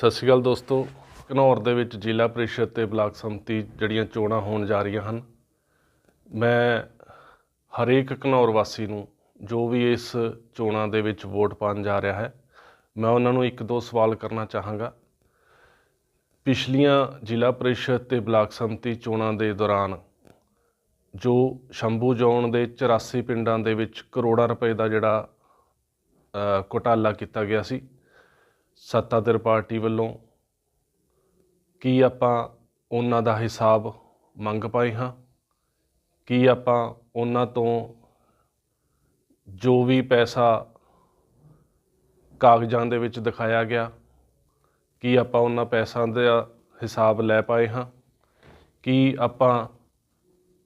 ਸਤਿ ਸ਼੍ਰੀ ਅਕਾਲ ਦੋਸਤੋ। ਘਨੌਰ ਦੇ ਵਿੱਚ ਜ਼ਿਲ੍ਹਾ ਪ੍ਰੀਸ਼ਦ ਤੇ ਬਲਾਕ ਸੰਮਤੀ ਜਿਹੜੀਆਂ ਚੋਣਾਂ ਹੋਣ ਜਾ ਰਹੀਆਂ ਹਨ ਮੈਂ ਹਰੇਕ ਘਨੌਰ ਵਾਸੀ ਨੂੰ ਜੋ ਵੀ ਇਸ ਚੋਣਾਂ ਦੇ ਵਿੱਚ ਵੋਟ ਪਾਉਣ ਜਾ ਰਿਹਾ ਹੈ ਮੈਂ ਉਹਨਾਂ ਨੂੰ ਇੱਕ ਦੋ ਸਵਾਲ ਕਰਨਾ ਚਾਹਾਂਗਾ। ਪਿਛਲੀਆਂ ਜ਼ਿਲ੍ਹਾ ਪ੍ਰੀਸ਼ਦ ਤੇ ਬਲਾਕ ਸੰਮਤੀ ਚੋਣਾਂ ਦੇ ਦੌਰਾਨ ਜੋ ਸ਼ੰਭੂ ਜ਼ੋਨ ਦੇ 84 ਪਿੰਡਾਂ ਦੇ ਵਿੱਚ ਕਰੋੜਾਂ ਰੁਪਏ ਦਾ ਜਿਹੜਾ ਅ, ਘੁਟਾਲਾ ਕੀਤਾ ਗਿਆ ਸੀ ਸੱਤਾਧਰ ਪਾਰਟੀ ਵੱਲੋਂ ਕੀ ਆਪਾਂ ਉਹਨਾਂ ਦਾ ਹਿਸਾਬ ਮੰਗ ਪਾਏ ਹਾਂ? ਕੀ ਆਪਾਂ ਉਹਨਾਂ ਤੋਂ ਜੋ ਵੀ ਪੈਸਾ ਕਾਗਜ਼ਾਂ ਦੇ ਵਿੱਚ ਦਿਖਾਇਆ ਗਿਆ, ਕੀ ਆਪਾਂ ਉਹਨਾਂ ਪੈਸਿਆਂ ਦਾ ਹਿਸਾਬ ਲੈ ਪਾਏ ਹਾਂ? ਕੀ ਆਪਾਂ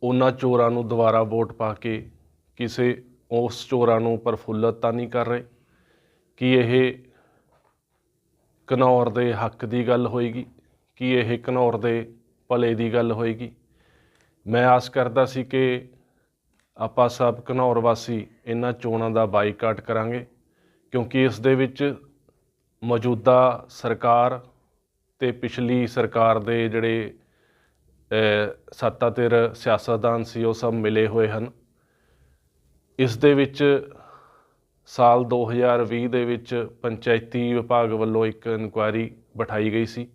ਉਹਨਾਂ ਚੋਰਾਂ ਨੂੰ ਦੁਬਾਰਾ ਵੋਟ ਪਾ ਕੇ ਕਿਸੇ ਉਸ ਚੋਰਾਂ ਨੂੰ ਪ੍ਰਫੁੱਲਤ ਤਾਂ ਨਹੀਂ ਕਰ ਰਹੇ? ਕੀ ਇਹ ਘਨੌਰ ਦੇ ਹੱਕ ਦੀ ਗੱਲ ਹੋਏਗੀ, ਕੀ ਇਹ ਘਨੌਰ ਦੇ ਭਲੇ ਦੀ ਗੱਲ ਹੋਏਗੀ? ਮੈਂ ਆਸ ਕਰਦਾ ਸੀ ਕਿ ਆਪਾਂ ਸਭ ਘਨੌਰ ਵਾਸੀ ਇਹਨਾਂ ਚੋਣਾਂ ਦਾ ਬਾਈਕਾਟ ਕਰਾਂਗੇ, ਕਿਉਂਕਿ ਇਸ ਦੇ ਵਿੱਚ ਮੌਜੂਦਾ ਸਰਕਾਰ ਤੇ ਪਿਛਲੀ ਸਰਕਾਰ ਦੇ ਜਿਹੜੇ ਸੱਤਾ ਧਿਰ ਸਿਆਸਤਦਾਨ ਸੀ ਉਹ ਸਭ ਮਿਲੇ ਹੋਏ ਹਨ। ਇਸ ਦੇ ਵਿੱਚ ਸਾਲ 2020 ਦੇ ਵਿੱਚ ਪੰਚਾਇਤੀ ਵਿਭਾਗ ਵੱਲੋਂ ਇੱਕ ਇਨਕੁਆਇਰੀ ਬਿਠਾਈ ਗਈ ਸੀ।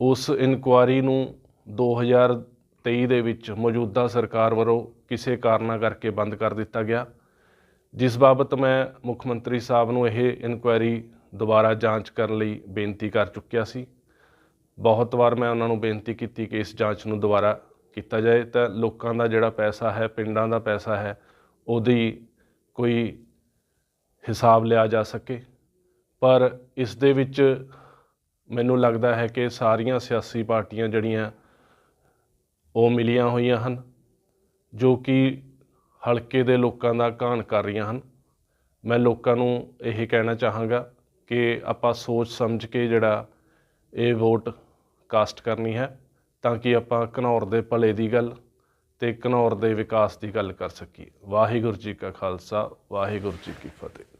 ਉਸ ਇਨਕੁਆਇਰੀ ਨੂੰ 2023 ਦੇ ਵਿੱਚ ਮੌਜੂਦਾ ਸਰਕਾਰ ਵੱਲੋਂ ਕਿਸੇ ਕਾਰਨਾਂ ਕਰਕੇ ਬੰਦ ਕਰ ਦਿੱਤਾ ਗਿਆ। ਜਿਸ ਬਾਬਤ ਮੈਂ ਮੁੱਖ ਮੰਤਰੀ ਸਾਹਿਬ ਨੂੰ ਇਹ ਇਨਕੁਆਇਰੀ ਦੁਬਾਰਾ ਜਾਂਚ ਕਰਨ ਲਈ ਬੇਨਤੀ ਕਰ ਚੁੱਕਿਆ ਸੀ। ਬਹੁਤ ਵਾਰ ਮੈਂ ਉਹਨਾਂ ਨੂੰ ਬੇਨਤੀ ਕੀਤੀ ਕਿ ਇਸ ਜਾਂਚ ਨੂੰ ਦੁਬਾਰਾ ਕੀਤਾ ਜਾਏ। ਤਾਂ ਲੋਕਾਂ ਦਾ ਜਿਹੜਾ ਪੈਸਾ ਹੈ, ਪਿੰਡਾਂ ਦਾ ਪੈਸਾ ਹੈ, ਉਹਦੀ ਕੋਈ ਹਿਸਾਬ ਲਿਆ ਜਾ ਸਕੇ। ਪਰ ਇਸ ਦੇ ਵਿੱਚ ਮੈਨੂੰ ਲੱਗਦਾ ਹੈ ਕਿ ਸਾਰੀਆਂ ਸਿਆਸੀ ਪਾਰਟੀਆਂ ਜਿਹੜੀਆਂ ਉਹ ਮਿਲੀਆਂ ਹੋਈਆਂ ਹਨ, ਜੋ ਕਿ ਹਲਕੇ ਦੇ ਲੋਕਾਂ ਦਾ ਘਾਣ ਕਰ ਰਹੀਆਂ ਹਨ। ਮੈਂ ਲੋਕਾਂ ਨੂੰ ਇਹ ਕਹਿਣਾ ਚਾਹਾਂਗਾ ਕਿ ਆਪਾਂ ਸੋਚ ਸਮਝ ਕੇ ਜਿਹੜਾ ਇਹ ਵੋਟ ਕਾਸਟ ਕਰਨੀ ਹੈ, ਤਾਂ ਕਿ ਆਪਾਂ ਘਨੌਰ ਦੇ ਭਲੇ ਦੀ ਗੱਲ ਤੇ ਘਨੌਰ ਦੇ ਵਿਕਾਸ ਦੀ ਗੱਲ ਕਰ ਸਕੀਏ। ਵਾਹਿਗੁਰੂ ਜੀ ਕਾ ਖਾਲਸਾ, ਵਾਹਿਗੁਰੂ ਜੀ ਕੀ ਫਤਿਹ।